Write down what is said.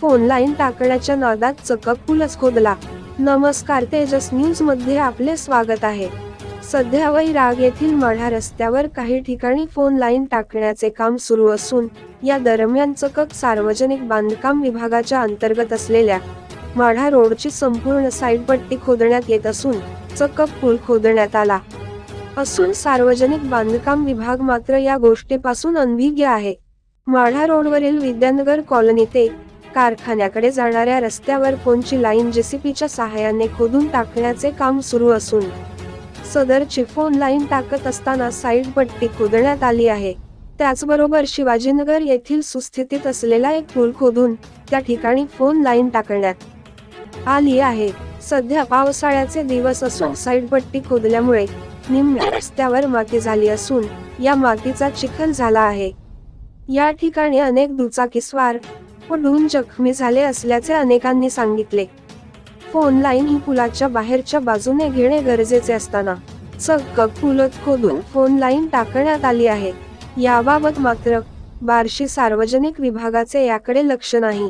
Phone line टाकण्याच्या नादात चकक पूलच खोदला. नमस्कार तेजस न्यूजमध्ये आपले स्वागत आहे. सध्या वैराग येथील माढा रस्त्यावर काही ठिकाणी फोन लाईन टाकण्याचे काम सुरू असून या दरम्यान चकक सार्वजनिक बांधकाम विभागाच्या अंतर्गत असलेल्या माढा रोडची संपूर्ण साईड पट्टी खोदण्यात येत असून चकक पूल खोदण्यात आला. असून सार्वजनिक बांधकाम विभाग मात्र या गोष्टीपासून अनभिज्ञ आहे. माढा रोडवरील विद्यानगर कॉलनी ते कारखान्याकडे जाणाऱ्या रस्त्यावर फोनची लाईन जेसीपीच्या सहाय्याने खोदून टाकण्याचे काम सुरू असून सदरची फोन लाईन टाकत असताना साईड पट्टी खोदण्यात आली आहे. त्याचबरोबर शिवाजीनगर येथील सुस्थितीत असलेला एक पूल खोदून त्या ठिकाणी फोन लाईन टाकण्यात आली आहे. सध्या पावसाळ्याचे दिवस असून साईड पट्टी खोदल्यामुळे निम्म्या रस्त्यावर माती झाली असून या मातीचा चिखल झाला आहे. या ठिकाणी अनेक दुचाकीस्वार पडून जखमी झाले असल्याचे अनेकांनी सांगितले. फोन लाईन ही पुलाच्या बाहेरच्या बाजूने घेणे गरजेचे असताना चक्क पुलत खोदून फोन लाईन टाकण्यात आली आहे. याबाबत मात्र बार्शी सार्वजनिक विभागाचे याकडे लक्ष नाही.